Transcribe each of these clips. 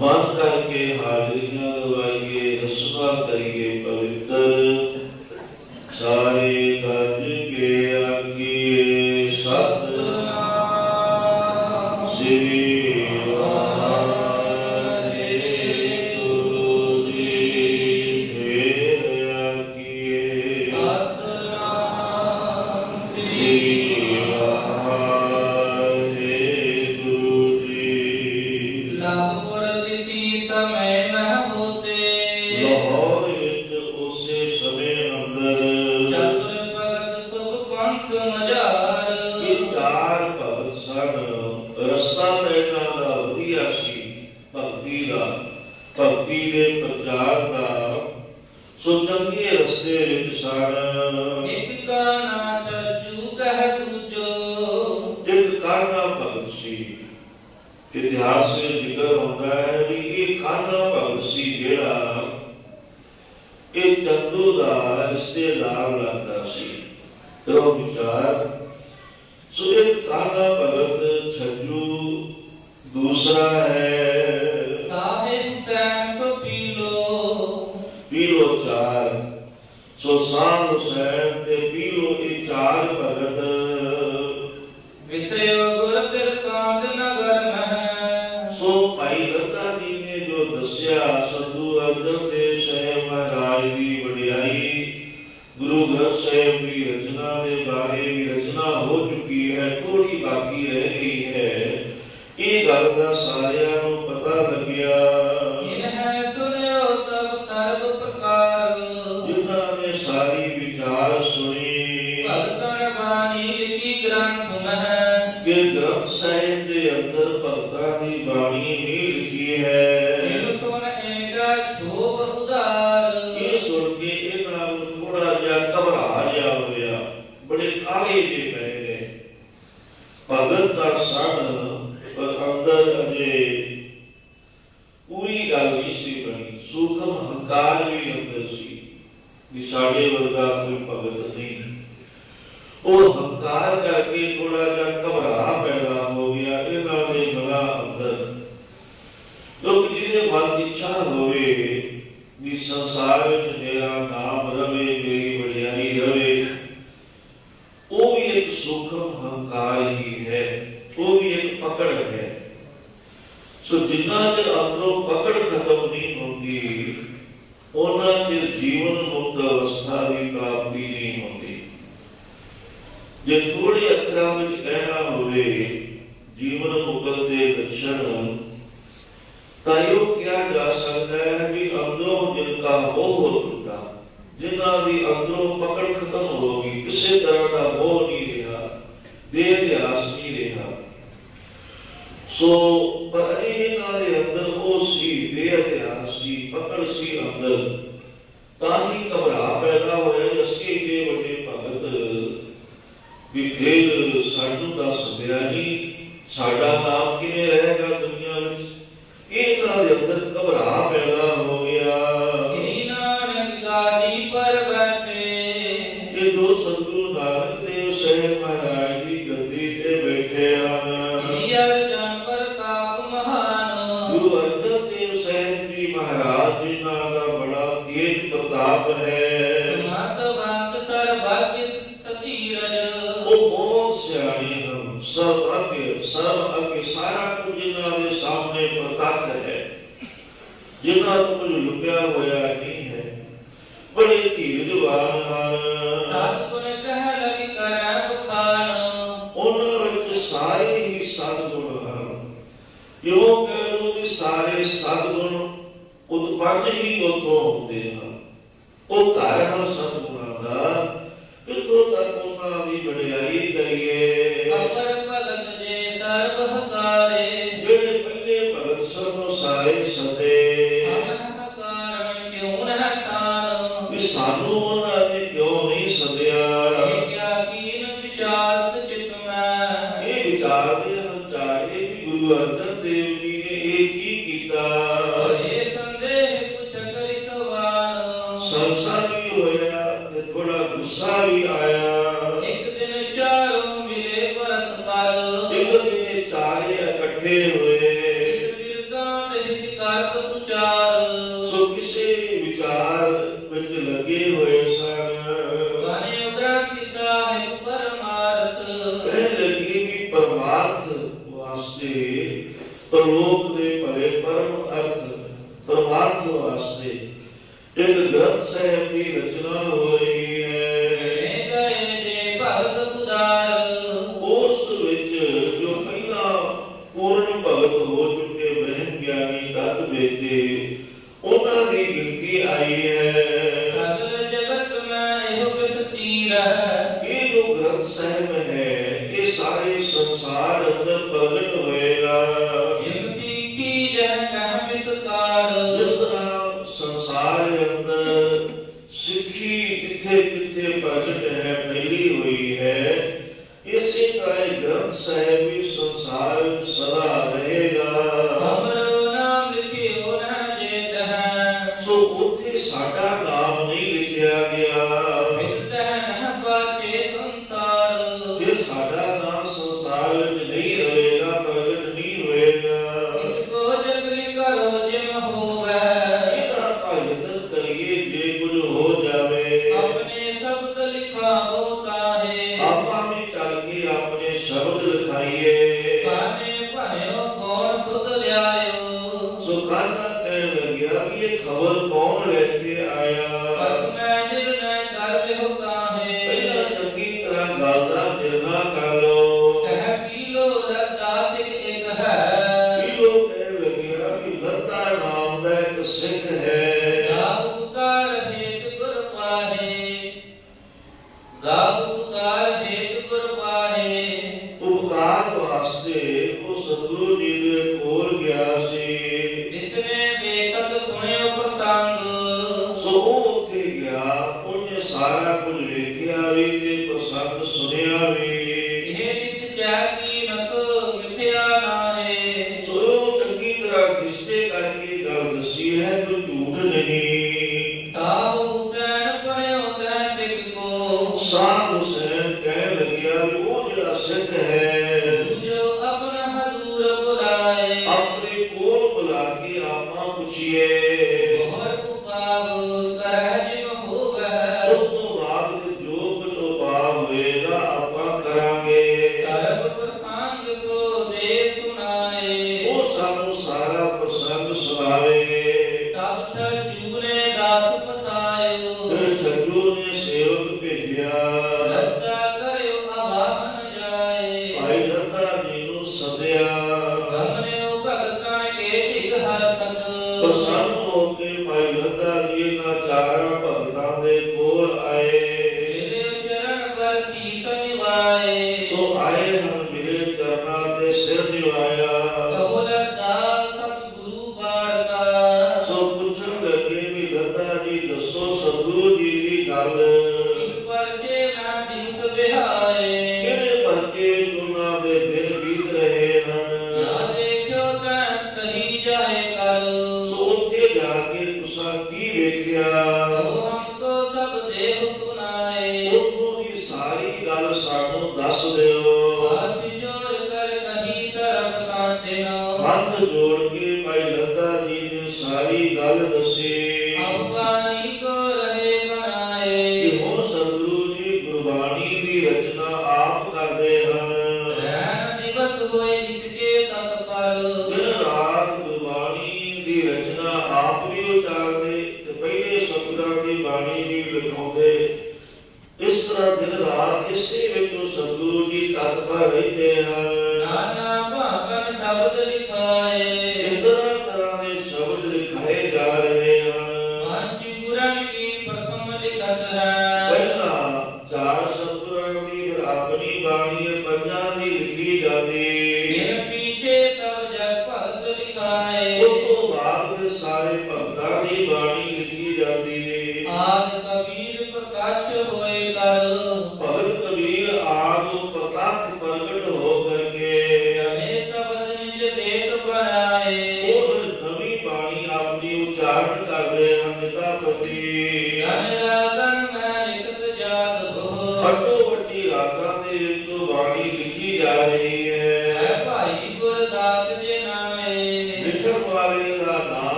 ਮਨ ਕਰਕੇ ਹਾਜ਼ਰੀਆਂ ਲਵਾਈਏ ਅਸਵਾ ਕਰੀਏ ਪਵੇ ਸਣ ਰਸਤਾ ਇਹਨਾਂ ਦਾ ਵਧੀਆ ਸੀ, ਭਗਤੀ ਦਾ, ਭਗਤੀ ਦੇ ਪ੍ਰਚਾਰ ਦਾ। ਸੋ ਚੰਗੇ ਰਸਤੇ ਵਿੱਚ ਸਣ learn. ਸੋ ਜਿੰਨਾ ਚਿਰ ਅੰਦਰੋਂ ਪਕੜ ਖਤਮ ਨਹੀਂ ਹੁੰਦੀ, ਉਹਨਾਂ ਚਿਰ ਜੀਵਨ ਮੁਕਤ ਅਵਸਥਾ ਦੀ ਪ੍ਰਾਪਤੀ ਨਹੀਂ ਹੁੰਦੀ। ਜੇ ਥੋੜੀ ਅਖਰਾਂ ਵਿੱਚ ਸਰਸਾ ਵੀ ਹੋਇਆ ਤੇ ਥੋੜਾ ਗੁੱਸਾ ਗਾਗ ਪੁਕਾਰ ਹੇਤ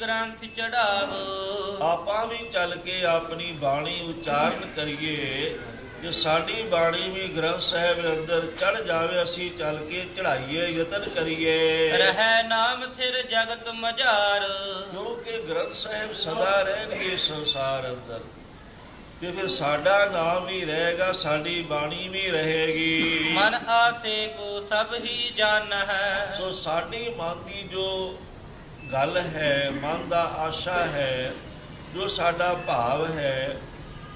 ਗ੍ਰੰਥ ਚੜਾਵੋ। ਆਪਾਂ ਵੀ ਚੱਲ ਕੇ ਆਪਣੀ ਬਾਣੀ ਉਚਾਰਨ ਕਰੀਏ। ਜੇ ਸਾਡੀ ਬਾਣੀ ਵੀ ਗ੍ਰੰਥ ਸਾਹਿਬ ਅੰਦਰ ਚੜ ਜਾਵੇ ਅਸੀਂ ਚੱਲ ਕੇ ਚੜਾਈਏ ਯਤਨ ਕਰੀਏ। ਰਹਿ ਨਾਮ ਥਿਰ ਜਗਤ ਮਝਾਰ। ਕਿਉਂਕਿ ਗ੍ਰੰਥ ਸਾਹਿਬ ਸਦਾ ਰਹਿਣਗੇ ਸੰਸਾਰ ਅੰਦਰ। ਤੇ ਫਿਰ ਸਾਡਾ ਨਾਮ ਵੀ ਰਹੇਗਾ ਸਾਡੀ ਬਾਣੀ ਵੀ ਰਹੇਗੀ। ਮਨ ਆਸੇ ਕੋ ਸਭ ਹੀ ਜਾਣ। ਹੈ ਸੋ ਸਾਡੀ ਮਨ ਦੀ ਜੋ ਗੱਲ ਹੈ ਮਨ ਦਾ ਆਸ਼ਾ ਹੈ ਜੋ ਸਾਡਾ ਭਾਵ ਹੈ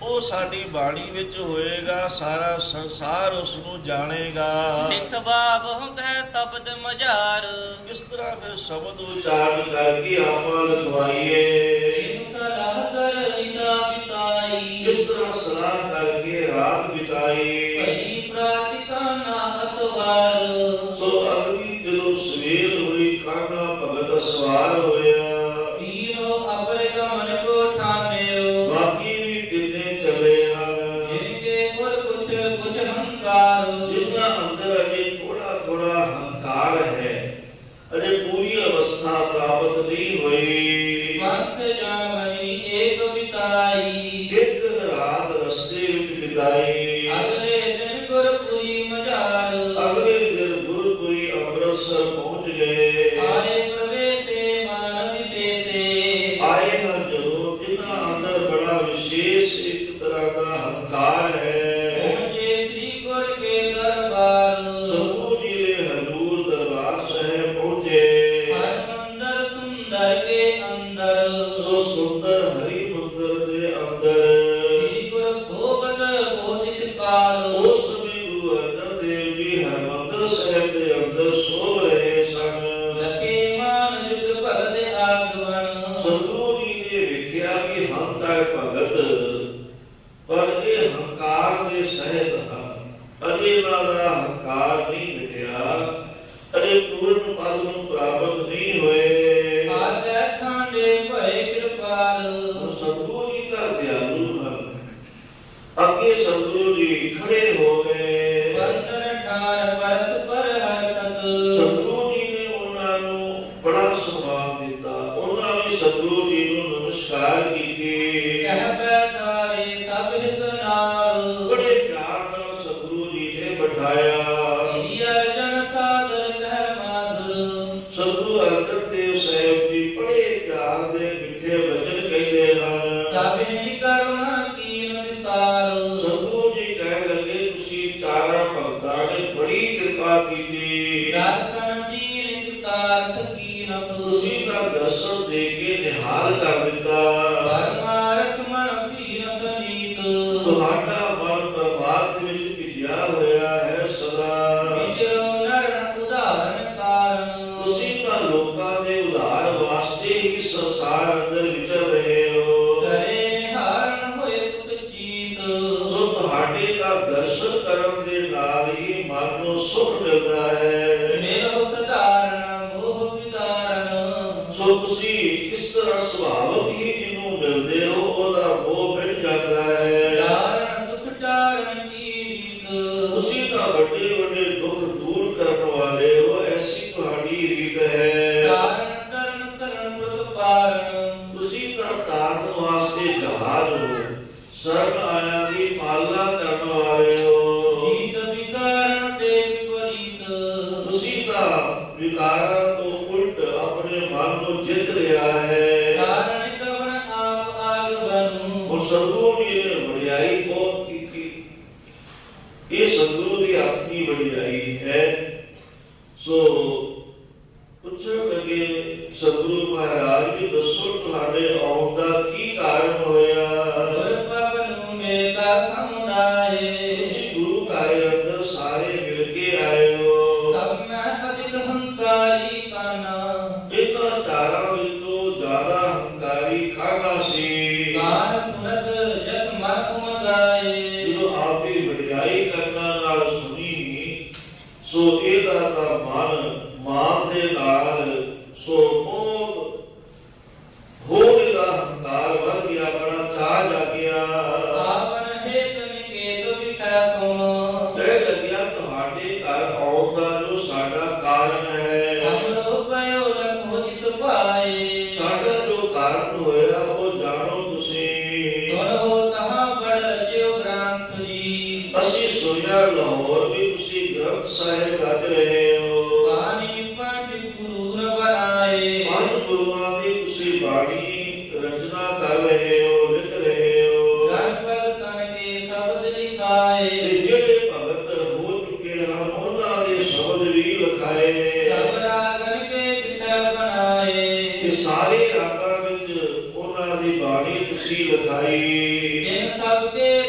ਉਹ ਸਾਡੀ ਬਾਣੀ ਵਿੱਚ ਹੋਏਗਾ ਸਾਰਾ ਸੰਸਾਰ ਉਸ ਨੂੰ ਜਾਣੇਗਾ। ਲਿਖਵਾ ਬਹੁ ਕਹਿ ਸ਼ਬਦ ਮਝਾਰ। ਇਸ ਤਰ੍ਹਾਂ ਫਿਰ ਸ਼ਬਦ ਉਚਾਰਨ ਕਰਕੇ ਆਪਾਂ ਲਖਵਾਈਏ। ದಾರದ ಬಿಟ್ಟೆ como se ज़रूरी अपनी बन है। सो पुछण लगे सतगुरु महाराज, की दसो तुम्हारे आउंदा की कारण होया? ਉਹਨਾਂ ਦੀ ਬਾਣੀ ਤੁਸੀਂ ਲਿਖਾਈ। ਦਿਨ ਸਭ ਤੇ